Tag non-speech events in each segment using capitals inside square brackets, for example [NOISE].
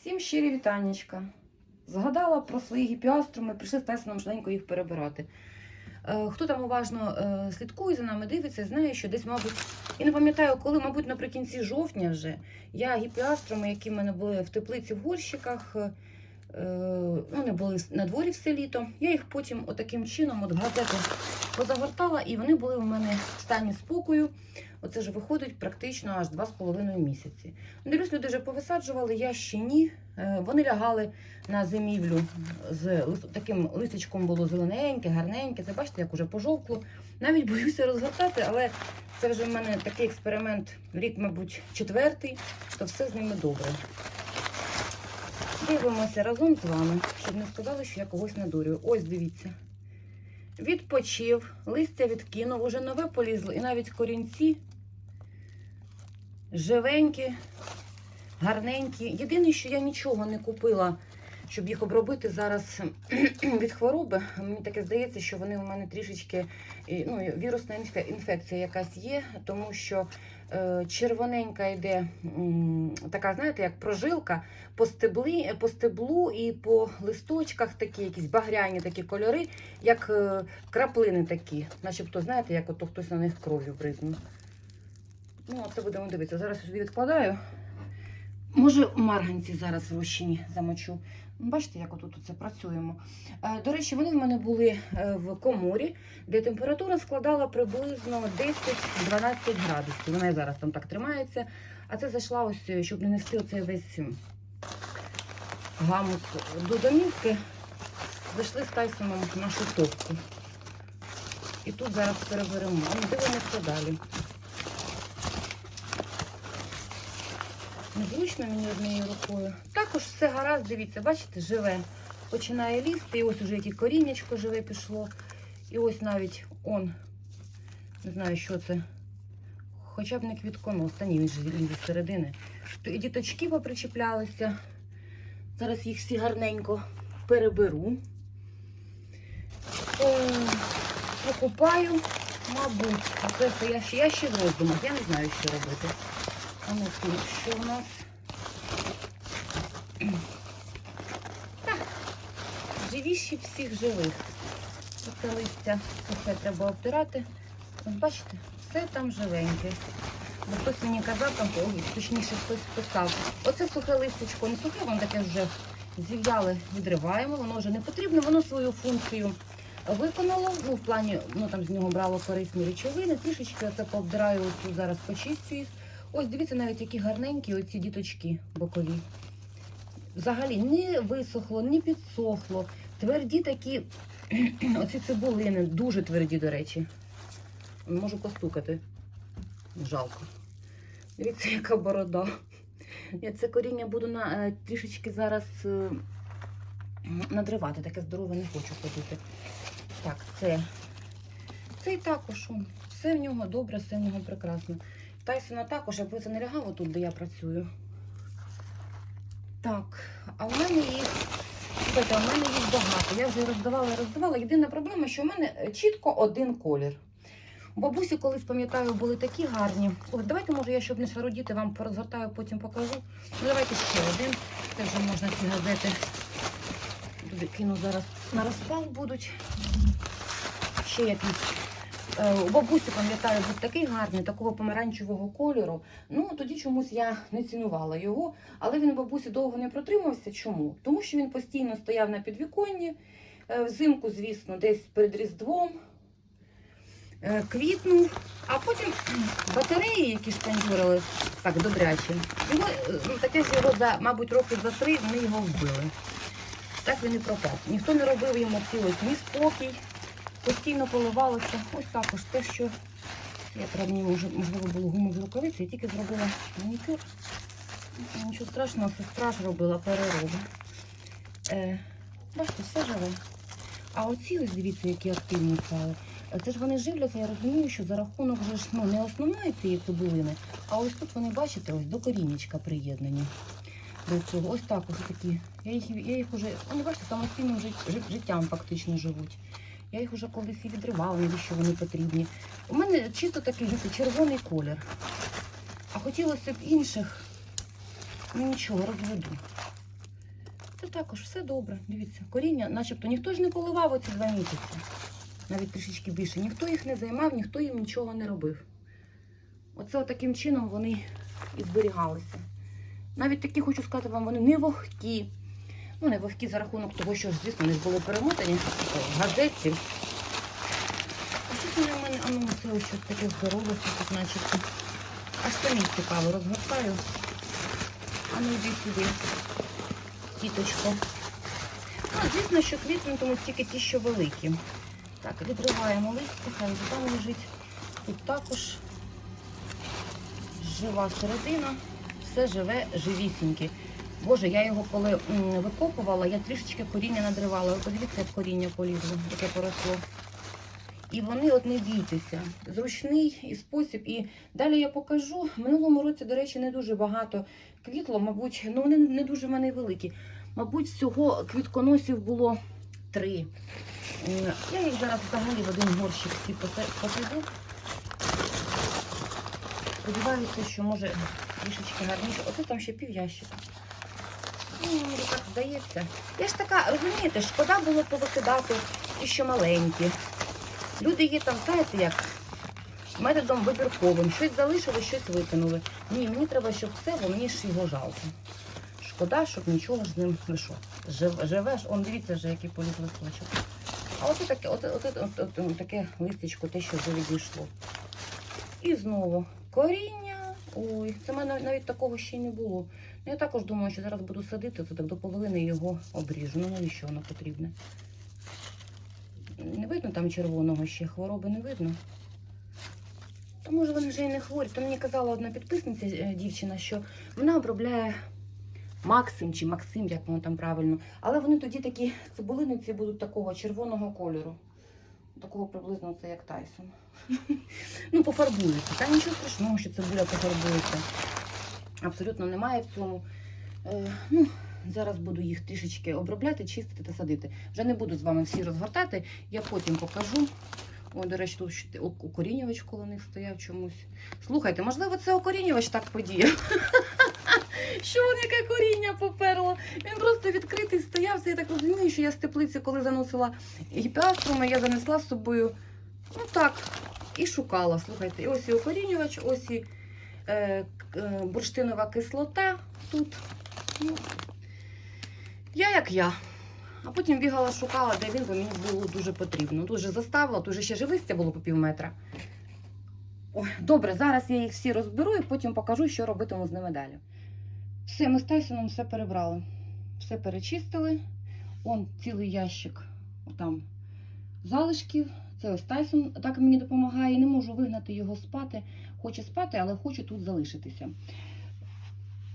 Всім щирі вітаннячка. Згадала про свої гіпіаструми, прийшли з Тайсоном швиденько їх перебирати. Е, Хто там уважно е, слідкує за нами, дивиться, знає, що десь, мабуть, і не пам'ятаю, коли, мабуть, наприкінці жовтня вже я гіпіаструми, які в мене були в теплиці в горщиках, е, вони були на дворі все літо. Я їх потім отаким чином от газету позагортала, і вони були у мене в стані спокою. Оце ж виходить практично аж 2,5 місяці. Дивлюсь, люди вже повисаджували, я ще ні. Е, Вони лягали на зимівлю з таким листочком було зелененьке, гарненьке. Це бачите, як уже пожовкло. Навіть боюся розгортати, але це вже в мене такий експеримент, рік, мабуть, четвертий, то все з ними добре. Дивимося разом з вами, щоб не сказали, що я когось надурюю. Ось дивіться. Відпочив, листя відкинув, уже нове полізло, і навіть корінці живенькі, гарненькі. Єдине, що я нічого не купила, щоб їх обробити зараз [CLEARS THROAT] від хвороби. Мені таке здається, що вони у мене трішечки ну, вірусна інфекція якась є, тому що червоненька йде така, знаєте, як прожилка по, стебли, по стеблу і по листочках такі якісь багряні такі кольори, як е, краплини такі, начебто, знаєте, як ото хтось на них кров'ю бризнув. Ну, це будемо дивитися. Зараз сюди відкладаю. Може, в марганці зараз в розчині замочу. Ну, Бачите, як отут це працюємо. Е, До речі, вони в мене були е, в коморі, де температура складала приблизно 10-12 градусів. Вона і зараз там так тримається. А це зайшла ось, е, щоб не нести оцей весь гамус до домівки. Зайшли з Тайсоном в нашу топку. І тут зараз переберемо. Ну, Дивимося далі. Незручно мені однією рукою. Також все гаразд, дивіться, бачите, живе. Починає лізти, і ось уже яке коріннячко живе пішло. І ось навіть он, не знаю, що це. Хоча б не квітконос, та ні, він же лізе з середини. І діточки попричіплялися. Зараз їх всі гарненько переберу. Е, Покупаю, мабуть. Це я ще, я ще в роздумах, я не знаю, що робити. А ну тут що у нас? Так, живіші всіх живих. Оце листя сухе треба обтирати. Ось бачите, все там живеньке. Бо хтось мені казав, там, ой, точніше хтось писав. Оце сухе листечко, не сухе, воно таке вже зів'яле, відриваємо, воно вже не потрібно, воно свою функцію виконало. Ну, в плані, ну там з нього брало корисні речовини. Трішечки оце пообдираю, зараз почистю їх. Ось дивіться, навіть які гарненькі оці діточки бокові. Взагалі не висохло, не підсохло. Тверді такі, [CLEARS THROAT] оці цибулини, дуже тверді, до речі. Можу постукати. Жалко. Дивіться, яка борода. Я це коріння буду на, е, трішечки зараз е, надривати. Таке здорове не хочу ходити. Так, це. Це і також. Все в нього добре, все в нього прекрасно. Тайсона також, якби це не лягав отут, де я працюю. Так, а в мене їх. Слухайте, в мене їх багато. Я вже роздавала і роздавала. Єдина проблема, що в мене е, чітко один колір. У бабусі колись, пам'ятаю, були такі гарні. Ой, давайте, може, я, щоб не шародіти, вам порозгортаю, потім покажу. Ну, давайте ще один. Це вже можна ці газети. Туди кину зараз на розпал будуть. Ще якісь. Е, У бабусі, пам'ятаю, був такий гарний, такого помаранчевого кольору. Ну, тоді чомусь я не цінувала його. Але він у бабусі довго не протримався. Чому? Тому що він постійно стояв на підвіконні. Е, Взимку, звісно, десь перед Різдвом е, квітнув, а потім батареї, які шпандюрили так добряче, його, ну, таке ж його за, мабуть, років за три вони його вбили. Так він і пропав. Ніхто не робив йому ось ні спокій, постійно поливалося. Ось також те, що я правда, мені може, можливо було гумові рукавиці, я тільки зробила манікюр. Нічого страшного, сестра ж робила перероби. Е, бачите, все живе. А оці ось дивіться, які активні стали. Е, Це ж вони живляться, я розумію, що за рахунок вже ж ну, не основної цієї цибулини, а ось тут вони, бачите, ось до корінечка приєднані. До цього. Ось так ось такі. Я їх, я їх уже, вони бачите, самостійним жит- жит- життям фактично живуть. Я їх уже колись і відривала, навіщо вони потрібні. У мене чисто такий червоний колір. А хотілося б інших. Ну нічого, розведу. Це також все добре. Дивіться, коріння, начебто ніхто ж не поливав оці два місяці. Навіть трішечки більше. Ніхто їх не займав, ніхто їм нічого не робив. Оце таким чином вони і зберігалися. Навіть такі, хочу сказати вам, вони не вогкі. Ну, не вогкі за рахунок того, що, звісно, ж були перемотані в газеті. А що це в мене? А ну, це ось щось таке здорове, тут начебто. Аж самі цікаво, розгортаю. А ну йди сюди, тіточко. Ну, звісно, що квітнутимуть тільки ті, що великі. Так, відриваємо листя, хай там лежить. Тут також жива середина, все живе, живісіньке. Боже, я його коли викопувала, я трішечки коріння надривала. Ви подивіться, як коріння полізло, яке поросло. І вони, от не бійтеся, зручний і спосіб. І далі я покажу. Минулому році, до речі, не дуже багато квітло, мабуть, ну вони не дуже в мене великі. Мабуть, всього квітконосів було три. Я їх зараз взагалі в один горщик всі посе- Сподіваюся, що може трішечки гарніше. Оце там ще пів ящика. Ну, мені так здається. Я ж така, розумієте, шкода було повикидати ті, що маленькі. Люди є там, знаєте, як методом вибірковим. Щось залишили, щось викинули. Ні, мені треба, щоб все, бо мені ж його жалко. Шкода, щоб нічого ж з ним не. Жив- Живеш, он дивіться вже, який поліз листочок. А оце таке, от, от, от, от, от, таке листечко, те, що вже відійшло. І знову коріння. Ой, це в мене навіть такого ще не було. Ну, я також думаю, що зараз буду садити, то так до половини його обріжу. Ну навіщо воно потрібне? Не видно там червоного ще, хвороби не видно. Та може вони вже і не хворі. То мені казала одна підписниця, е, дівчина, що вона обробляє Максим чи Максим, як воно там правильно. Але вони тоді такі цибулиниці будуть такого червоного кольору. Такого приблизно це як Тайсон. [LAUGHS] Ну, пофарбується. Та нічого страшного, що цибуля пофарбується. Абсолютно немає в цьому. Е, ну, зараз буду їх трішечки обробляти, чистити та садити. Вже не буду з вами всі розгортати, я потім покажу. О, до речі, тут окорінювач коло них стояв чомусь. Слухайте, можливо, це окорінювач так подіяв. [LAUGHS] Що он яке коріння поперло? Відкритий стояв. Це я так розумію, що я з теплиці, коли заносила гіпіаструми, я занесла з собою. Ну так, і шукала. Слухайте, ось і окорінювач, ось і е, е, бурштинова кислота тут. Ну, я як я. А потім бігала, шукала, де він, бо мені було дуже потрібно. Тут же заставила, тут же ще ж і листя було по пів метра. Ой, добре, зараз я їх всі розберу і потім покажу, що робитиму з ними далі. Все, ми з Тайсоном все перебрали. Все перечистили. Он цілий ящик там залишків. Це ось Тайсон так мені допомагає. Не можу вигнати його спати. Хоче спати, але хочу тут залишитися.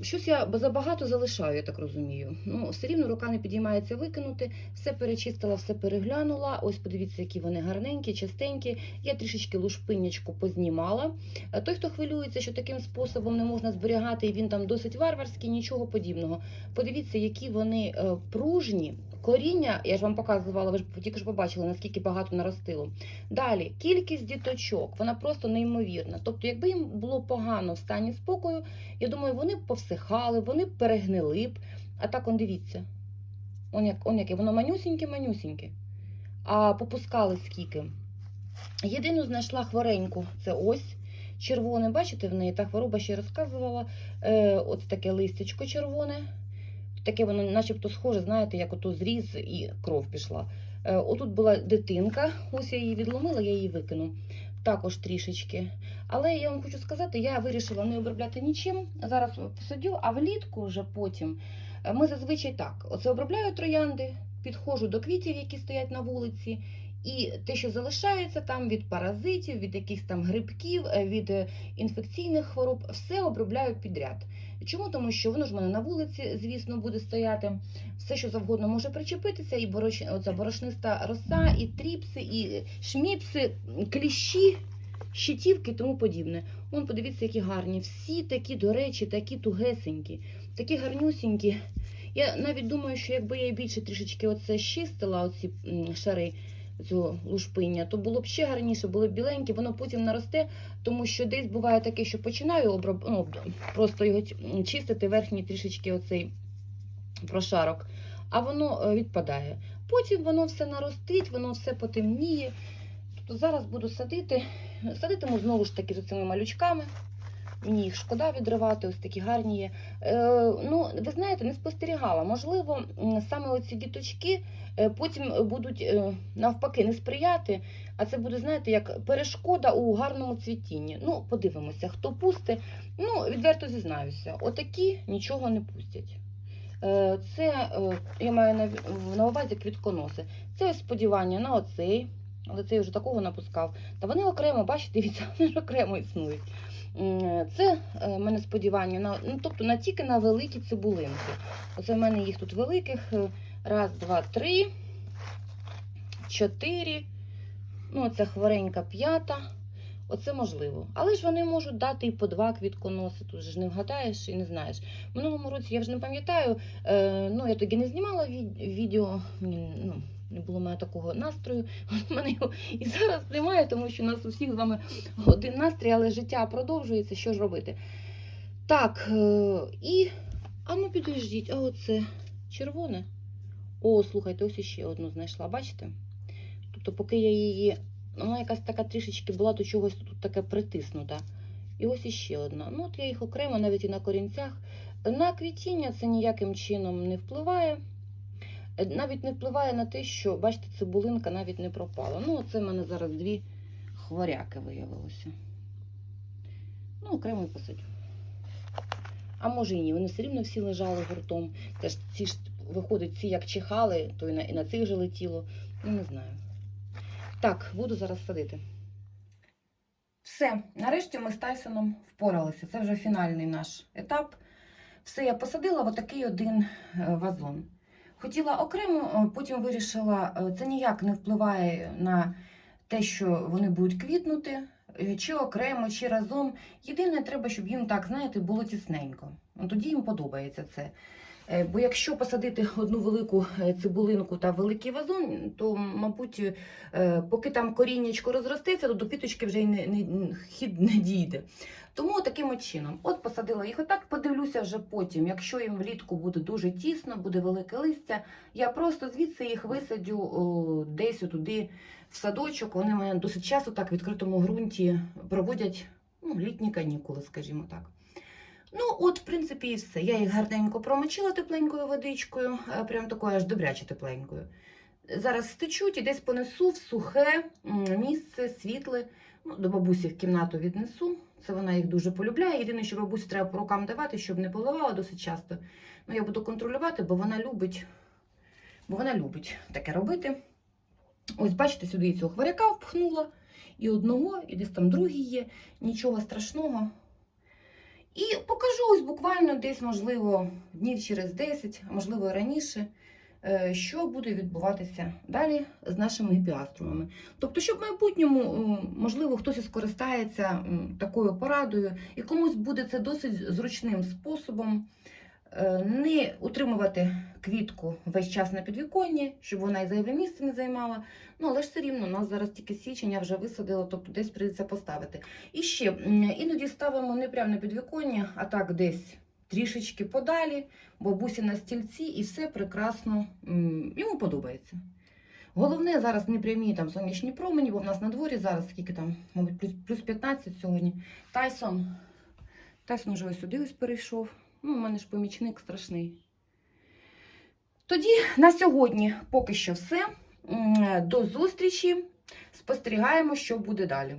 Щось я забагато залишаю, я так розумію. Ну, все рівно рука не підіймається викинути. Все перечистила, все переглянула. Ось подивіться, які вони гарненькі, чистенькі. Я трішечки лушпинячку познімала. Е, Той, хто хвилюється, що таким способом не можна зберігати, і він там досить варварський, нічого подібного. Подивіться, які вони е, пружні. Коріння, я ж вам показувала, ви ж тільки ж побачили, наскільки багато наростило. Далі, кількість діточок, вона просто неймовірна. Тобто, якби їм було погано в стані спокою, я думаю, вони б повсихали, вони б перегнили б. А так, он дивіться. Он, як, он яке, воно манюсіньке-манюсіньке. А попускали скільки. Єдину знайшла хвореньку, це ось червоне. Бачите, в неї та хвороба ще розказувала. Е, от таке листячко червоне. Таке воно начебто схоже, знаєте, як ото зріз і кров пішла. Е, отут була дитинка, ось я її відломила, я її викину. Також трішечки. Але я вам хочу сказати, я вирішила не обробляти нічим. Зараз посадю, а влітку вже потім е, ми зазвичай так: оце обробляю троянди, підходжу до квітів, які стоять на вулиці. І те, що залишається там від паразитів, від якихось там грибків, е, від інфекційних хвороб, все обробляю підряд. Чому? Тому що воно ж в мене на вулиці, звісно, буде стояти. Все, що завгодно може причепитися, і бороч... оця борошниста роса, і тріпси, і шміпси, кліщі, щитівки і тому подібне. Вон, подивіться, які гарні. Всі такі, до речі, такі тугесенькі, такі гарнюсінькі. Я навіть думаю, що якби я більше трішечки оце щистила, оці шари цього лушпиння, то було б ще гарніше, було б біленьке, воно потім наросте, тому що десь буває таке, що починаю оброб... ну, просто його чистити верхній трішечки оцей прошарок. а воно е, відпадає. Потім воно все наростить, воно все потемніє. Тобто зараз буду садити. Садитиму знову ж таки з цими малючками. Їх шкода відривати, ось такі гарні є. Е, ну, ви знаєте, не спостерігала. Можливо, саме оці діточки е, потім будуть е, навпаки не сприяти, а це буде, знаєте, як перешкода у гарному цвітінні. Ну, подивимося, хто пусте. Ну, відверто зізнаюся, отакі нічого не пустять. Е, Це я маю на увазі квітконоси. Це ось сподівання на оцей, але цей вже такого напускав. Та вони окремо, бачите, дивіться, вони ж окремо існують. Це е, в мене сподівання на ну, тобто на тільки на великі цибулинки. Оце в мене їх тут великих. е, Раз, два, три, чотири. Ну, оця хворенька п'ята. Оце можливо. Але ж вони можуть дати і по два квітконоси. Тут ж не вгадаєш і не знаєш. Минулому році я вже не пам'ятаю. Е, ну, я тоді не знімала від- відео. Ну, не було в мене такого настрою. [LAUGHS] У мене його і зараз немає, тому що у нас у всіх з вами один настрій, але життя продовжується. Що ж робити? Так, е, і. А ну підождіть, а оце червоне. О, слухайте, ось іще одну знайшла, бачите? Тобто, поки я її. Вона якась така трішечки була до чогось тут таке притиснута. І ось іще одна. Ну, от я їх окремо навіть і на корінцях. На квітіння це ніяким чином не впливає. Е, Навіть не впливає на те, що, бачите, цибулинка навіть не пропала. Ну, оце в мене зараз дві хворяки виявилося. Ну, окремо і посадю. А може і ні, вони все рівно всі лежали гуртом. Теж ці ж, виходить, ці як чихали, то і на, і на цих же летіло. Ну, не знаю. Так, буду зараз садити. Все, нарешті ми з Тайсоном впоралися. Це вже фінальний наш етап. Все, я посадила в отакий один е, вазон. Хотіла окремо, е, потім вирішила, е, це ніяк не впливає на те, що вони будуть квітнути, е, чи окремо, чи разом. Єдине, треба, щоб їм так, знаєте, було тісненько. Ну, Тоді їм подобається це. Е, Бо якщо посадити одну велику е, цибулинку та великий вазон, то, мабуть, е, поки там коріннячко розростеться, то до квіточки вже й не, не, хід не дійде. Тому таким чином. От посадила їх отак, подивлюся вже потім. Якщо їм влітку буде дуже тісно, буде велике листя, я просто звідси їх висадю о, десь туди в садочок. Вони мене досить часто так в відкритому ґрунті проводять ну, літні канікули, скажімо так. Ну, от, в принципі, і все. Я їх гарненько промочила тепленькою водичкою, е, прям такою аж добряче тепленькою. Зараз стечуть і десь понесу в сухе місце, світле. Ну, до бабусі в кімнату віднесу. Це вона їх дуже полюбляє. Єдине, що бабусі треба по рукам давати, щоб не поливала досить часто. Ну, я буду контролювати, бо вона любить, бо вона любить таке робити. Ось, бачите, сюди цього хворяка впхнула. І одного, і десь там другий є. Нічого страшного. І покажу ось буквально десь, можливо, днів через 10, а можливо раніше, е, що буде відбуватися далі з нашими гіпіаструмами. Тобто, щоб в майбутньому, можливо, хтось скористається такою порадою, і комусь буде це досить зручним способом е, не утримувати квітку весь час на підвіконні, щоб вона і зайве місце не займала. Ну, але ж все рівно, у нас зараз тільки січень, я вже висадила, тобто десь прийдеться поставити. І ще іноді ставимо не прямо на підвіконня, а так десь трішечки подалі, бабусі на стільці, і все прекрасно йому подобається. Головне зараз не прямі там сонячні промені, бо в нас на дворі зараз скільки там, мабуть, плюс 15 сьогодні. Тайсон. Тайсон вже ось сюди ось перейшов. Ну, у мене ж помічник страшний. Тоді на сьогодні поки що все. До зустрічі. Спостерігаємо, що буде далі.